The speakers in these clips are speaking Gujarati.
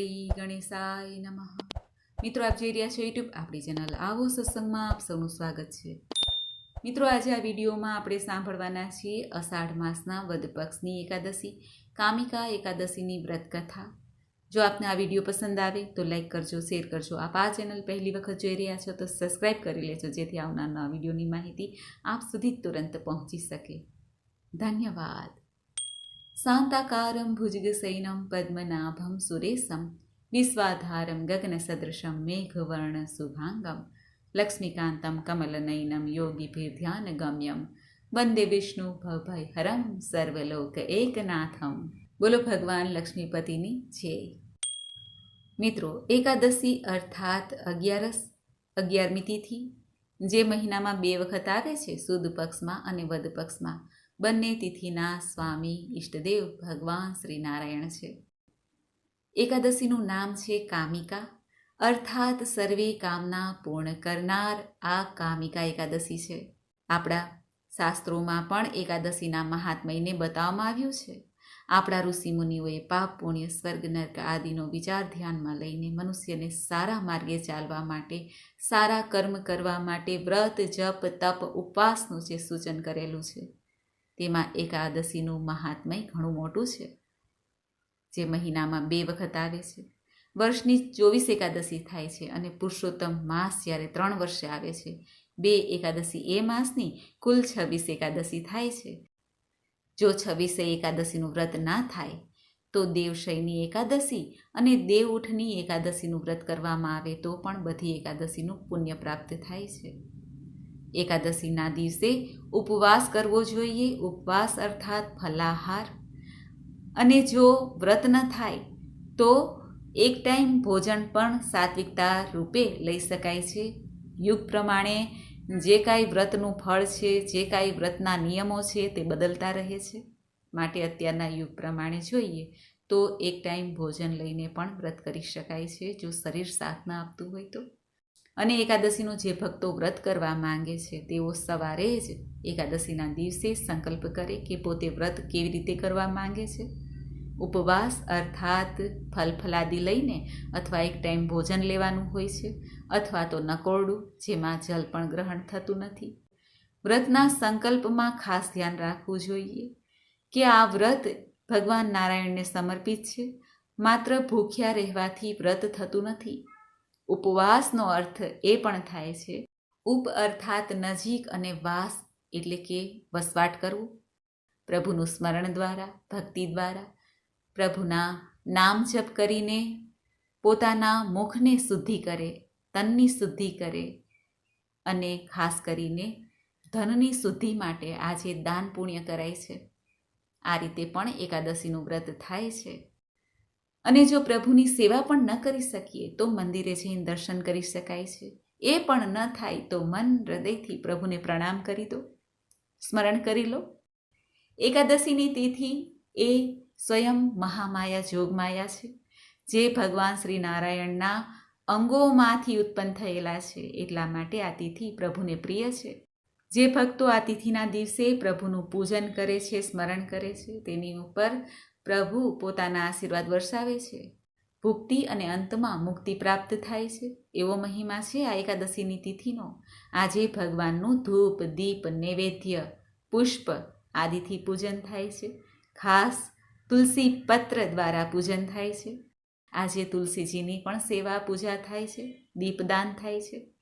શ્રી ગણેશાય નમઃ. મિત્રો, આપ જોઈ રહ્યા છો યુટ્યુબ આપણી ચેનલ આવો સત્સંગમાં આપ સૌનું સ્વાગત છે. મિત્રો, આજે આ વિડીયોમાં આપણે સાંભળવાના છીએ અષાઢ માસના વદ પક્ષની એકાદશી, કામિકા એકાદશીની વ્રતકથા. જો આપને આ વીડિયો પસંદ આવે તો લાઈક કરજો, શેર કરજો. આપ આ ચેનલ પહેલી વખત જોઈ રહ્યા છો તો સબસ્ક્રાઈબ કરી લેજો, જેથી આવનારના વિડીયોની માહિતી આપ સુધી તુરંત પહોંચી શકે. ધન્યવાદ. ભુજગસૈનમ પદ્મનાભમ સુરેશમ વિશ્વાધારમ ગગનસદૃશમ મેઘવર્ણ શુભાંગમ લક્ષ્મીકાંતમ કમલનયનમ યોગીભિર્ધ્યાન ગમ્યમ વંદે વિષ્ણુ ભય હરમ સર્વલોક એકનાથમ બોલો ભગવાન લક્ષ્મીપતિની જય મિત્રો એકાદશી અર્થાત અગિયારસ અગિયારમી તિથિ જે મહિનામાં બે વખત આવે છે, સુદ પક્ષમાં અને વદ પક્ષમાં બંને તિથિના સ્વામી ઈષ્ટદેવ ભગવાન શ્રી નારાયણ છે. એકાદશીનું નામ છે કામિકા. અર્થાત સર્વે કામના પૂર્ણ કરનાર આ કામિકા એકાદશી છે. આપણા શાસ્ત્રોમાં પણ એકાદશીના મહાત્મયને બતાવવામાં આવ્યું છે. આપણા ઋષિમુનિઓએ પાપ, પુણ્ય, સ્વર્ગ, નર્ક આદિનો વિચાર ધ્યાનમાં લઈને મનુષ્યને સારા માર્ગે ચાલવા માટે, સારા કર્મ કરવા માટે વ્રત, જપ, તપ, ઉપવાસનું જે સૂચન કરેલું છે. તેમાં એકાદશીનું મહાત્મય ઘણું મોટું છે, જે મહિનામાં બે વખત આવે છે. વર્ષની ચોવીસ એકાદશી થાય છે અને પુરુષોત્તમ માસ જ્યારે ત્રણ વર્ષે આવે છે. બે એકાદશી એ માસની કુલ છવ્વીસ એકાદશી થાય છે. જો છવ્વીસે એકાદશીનું વ્રત ના થાય, તો દેવશયની એકાદશી અને દેવઉઠની એકાદશીનું વ્રત કરવામાં આવે તો પણ બધી એકાદશીનું પુણ્ય પ્રાપ્ત થાય છે. એકાદશીના દિવસે ઉપવાસ કરવો જોઈએ. ઉપવાસ અર્થાત ફલાહાર. અને જો વ્રત ન થાય, તો એક ટાઈમ ભોજન પણ સાત્વિકતા રૂપે લઈ શકાય છે. યુગ પ્રમાણે જે કાંઈ વ્રતનું ફળ છે, જે કાંઈ વ્રતના નિયમો છે, તે બદલતા રહે છે. માટે અત્યારના યુગ પ્રમાણે જોઈએ, તો એક ટાઈમ ભોજન લઈને પણ વ્રત કરી શકાય છે. જો શરીર સાથ ન આપતું હોય તો. અને એકાદશીનું જે ભક્તો વ્રત કરવા માંગે છે, તેઓ સવારે જ એકાદશીના દિવસે સંકલ્પ કરે કે પોતે વ્રત કેવી રીતે કરવા માંગે છે? ઉપવાસ અર્થાત ફલફલાદી લઈને અથવા એક ટાઈમ ભોજન લેવાનું હોય છે, અથવા તો નકોરડું જેમાં જલ પણ ગ્રહણ થતું નથી. વ્રતના સંકલ્પમાં ખાસ ધ્યાન રાખવું જોઈએ કે આ વ્રત ભગવાન નારાયણને સમર્પિત છે, માત્ર ભૂખ્યા રહેવાથી વ્રત થતું નથી ઉપવાસનો અર્થ એ પણ થાય છે, ઉપ અર્થાત નજીક અને વાસ એટલે કે વસવાટ કરવું. પ્રભુનું સ્મરણ દ્વારા, ભક્તિ દ્વારા, પ્રભુના નામ જપ કરીને, પોતાના મુખને શુદ્ધિ કરે, તનની શુદ્ધિ કરે અને ખાસ કરીને ધનની શુદ્ધિ માટે આજે દાન પુણ્ય કરાય છે. આ રીતે પણ એકાદશીનું વ્રત થાય છે. અને જો પ્રભુની સેવા પણ ન કરી શકીએ, તો મંદિરે જઈને દર્શન કરી શકાય છે. એ પણ ન થાય તો મન હૃદયથી પ્રભુને પ્રણામ કરી દો. સ્મરણ કરી લો. એકાદશીની તિથિ એ સ્વયં મહામાયા જોગમાયા છે, જે ભગવાન શ્રી નારાયણના અંગોમાંથી ઉત્પન્ન થયેલા છે. એટલા માટે આ તિથિ પ્રભુને પ્રિય છે. જે ભક્તો આ તિથિના દિવસે પ્રભુનું પૂજન કરે છે, સ્મરણ કરે છે, તેની ઉપર પ્રભુ પોતાના આશીર્વાદ વરસાવે છે. ભુક્તિ અને અંતમાં મુક્તિ પ્રાપ્ત થાય છે. એવો મહિમા છે આ એકાદશીની તિથિનો. આજે ભગવાનનું ધૂપ, દીપ, નૈવેદ્ય, પુષ્પ આદિથી પૂજન થાય છે. ખાસ તુલસી પત્ર દ્વારા પૂજન થાય છે. આજે તુલસીજીની પણ સેવા પૂજા થાય છે. દીપદાન થાય છે.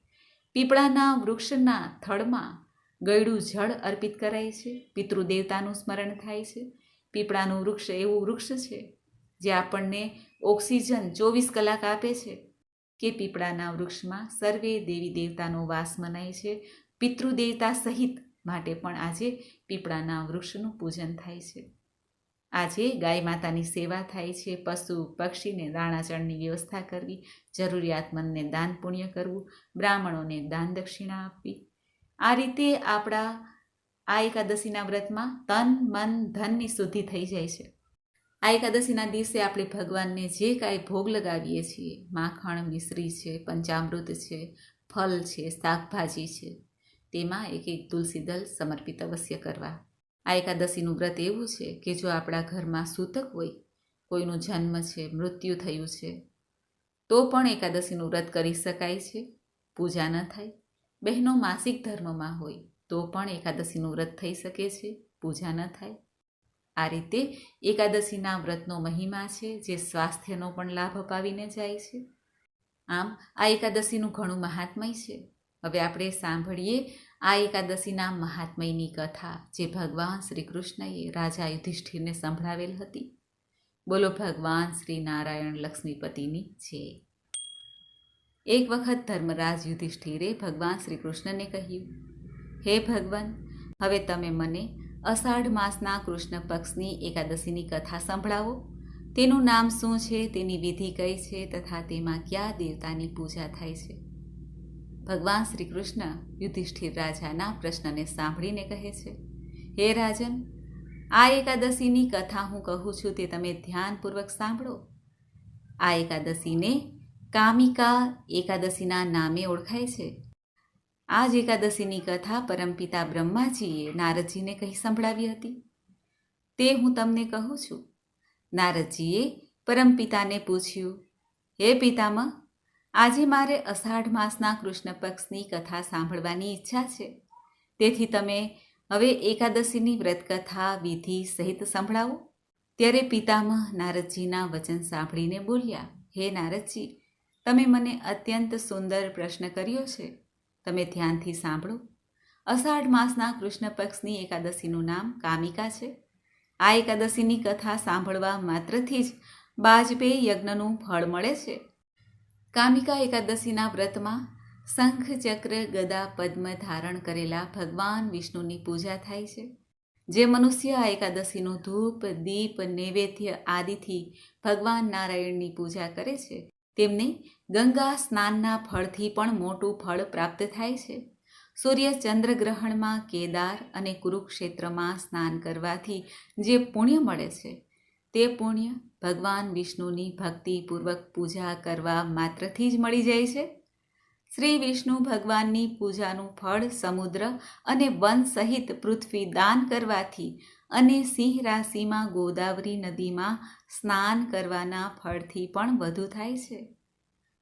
પીપળાના વૃક્ષના થડમાં ગળ્યું જળ અર્પિત કરાય છે. પિતૃદેવતાનું સ્મરણ થાય છે. પીપળાનું વૃક્ષ, એવું વૃક્ષ છે જે આપણને ઓક્સિજન ચોવીસ કલાક આપે છે કે પીપળાના વૃક્ષમાં સર્વે દેવી દેવતાનો વાસ મનાય છે પિતૃદેવતા સહિત માટે પણ આજે પીપળાના વૃક્ષનું પૂજન થાય છે. આજે ગાય માતાની સેવા થાય છે, પશુ પક્ષીને દાણાચળની વ્યવસ્થા કરવી જરૂરિયાતમંદને દાન પુણ્ય કરવું, બ્રાહ્મણોને દાન દક્ષિણા આપવી. આ રીતે આપણા આ એકાદશીના વ્રતમાં તન, મન, ધનની શુદ્ધિ થઈ જાય છે. આ એકાદશીના દિવસે આપણે ભગવાનને જે કાંઈ ભોગ લગાવીએ છીએ, માખણ, મિશ્રી છે, પંચામૃત છે, ફલ છે, શાકભાજી છે, તેમાં એક એક તુલસી દલ સમર્પિત અવશ્ય કરવા. આ એકાદશીનું વ્રત એવું છે કે જો આપણા ઘરમાં સૂતક હોય, કોઈનું જન્મ છે, મૃત્યુ થયું છે, તો પણ એકાદશીનું વ્રત કરી શકાય છે. પૂજા ન થાય, બહેનો માસિક ધર્મમાં હોય તો પણ એકાદશીનું વ્રત થઈ શકે છે, પૂજા ન થાય. આ રીતે એકાદશીના વ્રતનો મહિમા છે, જે સ્વાસ્થ્યનો પણ લાભ અપાવીને જાય છે. આમ, આ એકાદશીનું ઘણું મહાત્મય છે. હવે આપણે સાંભળીએ આ એકાદશીના મહાત્મયની કથા, જે ભગવાન શ્રી કૃષ્ણએ રાજા યુધિષ્ઠિરને સંભળાવેલ હતી. બોલો, ભગવાન શ્રી નારાયણ લક્ષ્મીપતિની છે. એક વખત ધર્મરાજ યુધિષ્ઠિરે ભગવાન શ્રી કૃષ્ણને કહ્યું હે ભગવાન, હવે તમે મને અષાઢ માસના કૃષ્ણ પક્ષની એકાદશીની કથા સંભળાવો. તેનું નામ શું છે, તેની વિધિ કઈ છે તથા તેમાં કયા દેવતાની પૂજા થાય છે? ભગવાન શ્રી કૃષ્ણ યુધિષ્ઠિર રાજાના પ્રશ્નને સાંભળીને કહે છે, હે રાજન, આ એકાદશીની કથા હું કહું છું તે તમે ધ્યાનપૂર્વક સાંભળો. આ એકાદશીને કામિકા એકાદશીના નામે ઓળખાય છે. આ જ એકાદશીની કથા પરમપિતા બ્રહ્માજીએ નારદજીને કહી સંભળાવી હતી. તે હું તમને કહું છું. નારદજીએ પરમપિતાને પૂછ્યું, હે પિતામહ, આજે મારે અષાઢ માસના કૃષ્ણ પક્ષની કથા સાંભળવાની ઈચ્છા છે. તેથી તમે હવે એકાદશીની વ્રતકથા, વિધિ સહિત સંભળાવો. ત્યારે પિતામહ નારદજીના વચન સાંભળીને બોલ્યા, હે નારદજી, તમે મને અત્યંત સુંદર પ્રશ્ન કર્યો છે. તમે ધ્યાનથી સાંભળો. અષાઢ માસના કૃષ્ણ પક્ષની એકાદશીનું નામ કામિકા છે. આ એકાદશીની કથા સાંભળવા માત્રથી જ બાજપેયી યજ્ઞનું ફળ મળે છે. કામિકા એકાદશીના વ્રતમાં શંખ ચક્ર ગદા પદ્મ ધારણ કરેલા ભગવાન વિષ્ણુની પૂજા થાય છે. જે મનુષ્ય આ એકાદશીનું ધૂપ, દીપ, નૈવેદ્ય આદિથી ભગવાન નારાયણની પૂજા કરે છે. તેમને ગંગા સ્નાનના ફળથી પણ મોટું ફળ પ્રાપ્ત થાય છે. સૂર્ય ચંદ્રગ્રહણમાં કેદાર અને કુરુક્ષેત્રમાં સ્નાન કરવાથી જે પુણ્ય મળે છે, તે પુણ્ય ભગવાન વિષ્ણુની ભક્તિપૂર્વક પૂજા કરવા માત્રથી જ મળી જાય છે. શ્રી વિષ્ણુ ભગવાનની પૂજાનું ફળ સમુદ્ર અને વન સહિત પૃથ્વી દાન કરવાથી અને સિંહ રાશિમાં ગોદાવરી નદીમાં સ્નાન કરવાના ફળથી પણ વધુ થાય છે.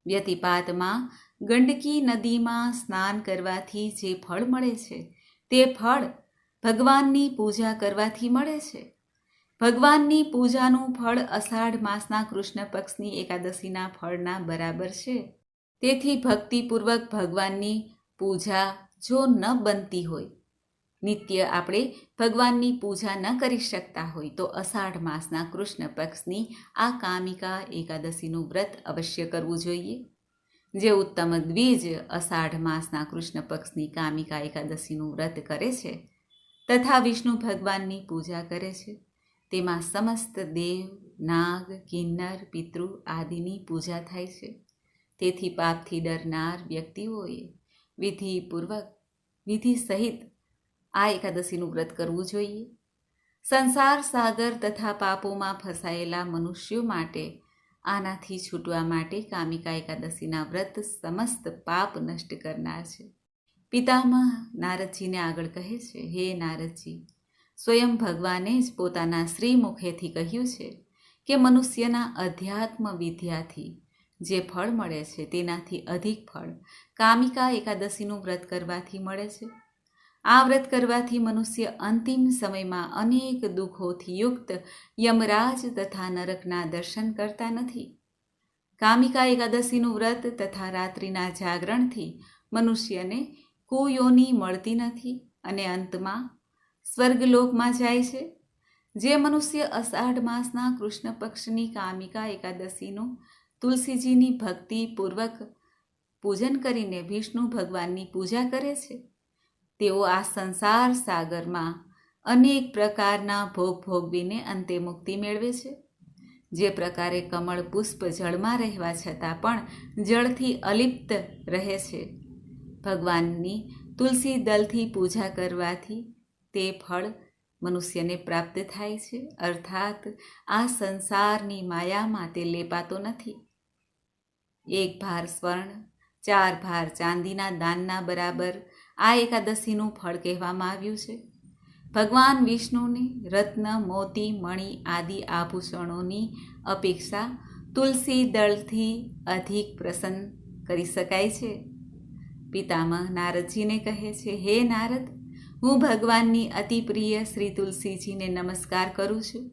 વ્યતિપાતમાં ગંડકી નદીમાં સ્નાન કરવાથી જે ફળ મળે છે, તે ફળ ભગવાનની પૂજા કરવાથી મળે છે. ભગવાનની પૂજાનું ફળ અષાઢ માસના કૃષ્ણ પક્ષની એકાદશીના ફળના બરાબર છે. તેથી ભક્તિપૂર્વક ભગવાનની પૂજા જો ન બનતી હોય નિત્ય આપણે ભગવાનની પૂજા ન કરી શકતા હોય તો અષાઢ માસના કૃષ્ણ પક્ષની આ કામિકા એકાદશીનું વ્રત અવશ્ય કરવું જોઈએ. જે ઉત્તમ દ્વિજ અષાઢ માસના કૃષ્ણ પક્ષની કામિકા એકાદશીનું વ્રત કરે છે તથા વિષ્ણુ ભગવાનની પૂજા કરે છે. તેમાં સમસ્ત દેવ, નાગ, કિન્નર, પિતૃ આદિની પૂજા થાય છે. તેથી પાપથી ડરનાર વ્યક્તિઓએ વિધિપૂર્વક વિધિ સહિત આ એકાદશીનું વ્રત કરવું જોઈએ. સંસાર, સાગર તથા પાપોમાં ફસાયેલા મનુષ્યો માટે, આનાથી છૂટવા માટે કામિકા એકાદશીના વ્રત સમસ્ત પાપ નષ્ટ કરનાર છે. પિતામહ નારદજીને આગળ કહે છે, હે નારદજી, સ્વયં ભગવાને જ પોતાના શ્રી મુખેથી કહ્યું છે કે મનુષ્યના અધ્યાત્મ વિદ્યાથી જે ફળ મળે છે તેનાથી અધિક ફળ કામિકા એકાદશીનું વ્રત કરવાથી મળે છે. આ વ્રત કરવાથી મનુષ્ય અંતિમ સમયમાં અનેક દુઃખોથી યુક્ત, યમરાજ તથા નરકના દર્શન કરતા નથી. કામિકા એકાદશીનું વ્રત તથા રાત્રિના જાગરણથી મનુષ્યને કુયોની મળતી નથી અને અંતમાં સ્વર્ગલોકમાં જાય છે. જે મનુષ્ય અષાઢ માસના કૃષ્ણ પક્ષની કામિકા એકાદશીનું તુલસીજીની ભક્તિપૂર્વક પૂજન કરીને વિષ્ણુ ભગવાનની પૂજા કરે છે. તેઓ આ સંસાર સાગરમાં અનેક પ્રકારના ભોગ ભોગવીને અંતે મુક્તિ મેળવે છે. જે પ્રકારે કમળ પુષ્પ જળમાં રહેવા છતાં પણ જળથી અલિપ્ત રહે છે. ભગવાનની તુલસી દલથી પૂજા કરવાથી તે ફળ મનુષ્યને પ્રાપ્ત થાય છે. અર્થાત, આ સંસારની માયામાં તે લેપાતો નથી. એક ભાર સ્વર્ણ, ચાર ભાર ચાંદીના દાનના બરાબર આ એકાદશીનું ફળ કહેવામાં આવ્યું છે. ભગવાન વિષ્ણુની, રત્ન, મોતી, મણિ આદિ આભૂષણોની અપેક્ષા તુલસી દળથી અધિક પ્રસન્ન કરી શકાય છે. પિતામહ નારદજીને કહે છે, હે નારદ, હું ભગવાનની અતિ પ્રિય શ્રી તુલસીજીને નમસ્કાર કરું છું.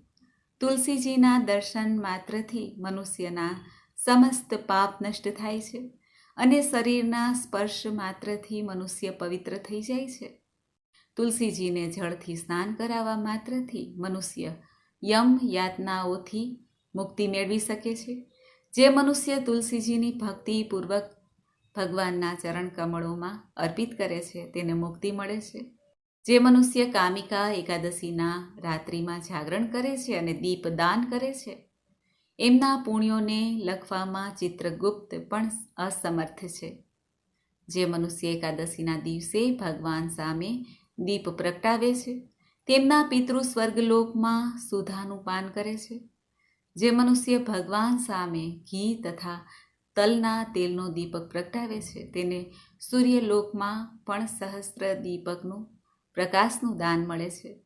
તુલસીજીના દર્શન માત્રથી મનુષ્યના સમસ્ત પાપ નષ્ટ થાય છે. અને શરીરના સ્પર્શ માત્રથી મનુષ્ય પવિત્ર થઈ જાય છે. તુલસીજીને જળથી સ્નાન કરાવવા માત્રથી મનુષ્ય યમ યાતનાઓથી મુક્તિ મેળવી શકે છે. જે મનુષ્ય તુલસીજીની ભક્તિપૂર્વક ભગવાનના ચરણ કમળોમાં અર્પિત કરે છે, તેને મુક્તિ મળે છે. જે મનુષ્ય કામિકા એકાદશીના રાત્રિમાં જાગરણ કરે છે અને દીપદાન કરે છે. એમના પુણ્યોને લખવામાં ચિત્રગુપ્ત પણ અસમર્થ છે. જે મનુષ્ય એકાદશીના દિવસે ભગવાન સામે દીપ પ્રગટાવે છે, તેમના પિતૃ સ્વર્ગલોકમાં સુધાનું પાન કરે છે. જે મનુષ્ય ભગવાન સામે ઘી તથા તલના તેલનો દીપક પ્રગટાવે છે, તેને સૂર્યલોકમાં પણ સહસ્ત્ર દીપકનું પ્રકાશનું દાન મળે છે.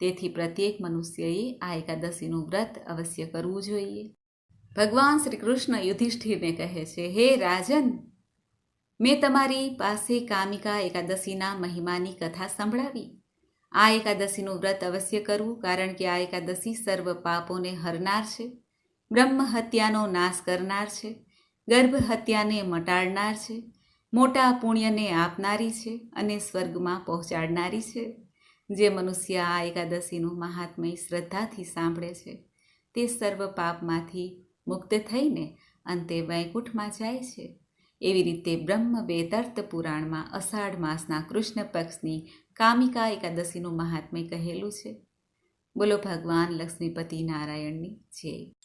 તેથી પ્રત્યેક મનુષ્યએ આ એકાદશીનું વ્રત અવશ્ય કરવું જોઈએ. ભગવાન શ્રી કૃષ્ણ યુધિષ્ઠિરને કહે છે, હે રાજન, મેં તમારી પાસે કામિકા એકાદશીના મહિમાની કથા સંભળાવી. આ એકાદશીનું વ્રત અવશ્ય કરવું, કારણ કે આ એકાદશી સર્વ પાપોને હરનાર છે, બ્રહ્મ હત્યાનો નાશ કરનાર છે, ગર્ભ હત્યાને મટાડનાર છે, મોટા પુણ્યને આપનારી છે અને સ્વર્ગમાં પહોંચાડનારી છે. જે મનુષ્ય આ એકાદશીનું મહાત્મય શ્રદ્ધાથી સાંભળે છે, તે સર્વ પાપમાંથી મુક્ત થઈને અંતે વૈકુંઠમાં જાય છે. એવી રીતે બ્રહ્મ વેદર્થ પુરાણમાં અષાઢ માસના કૃષ્ણ પક્ષની કામિકા એકાદશીનું મહાત્મ્ય કહેલું છે. બોલો ભગવાન લક્ષ્મીપતિ નારાયણની જય.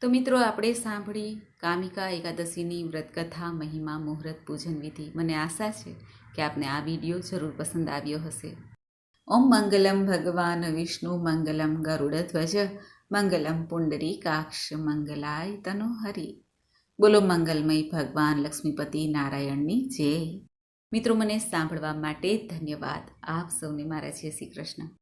તો મિત્રો, આપણે સાંભળી કામિકા એકાદશીની વ્રતકથા, મહિમા, મુહૂર્ત, પૂજન વિધિ. મને આશા છે કે આપને આ વીડિયો જરૂર પસંદ આવ્યો હશે. ઓમ મંગલમ ભગવાન વિષ્ણુ, મંગલમ ગરુડધ્વજ મંગલમ પુંડરી કાક્ષ મંગલાય તનો હરિ. બોલો મંગલમય ભગવાન લક્ષ્મીપતિ નારાયણની જય. મિત્રો, મને સાંભળવા માટે ધન્યવાદ. આપ સૌને મારા છે શ્રી કૃષ્ણ.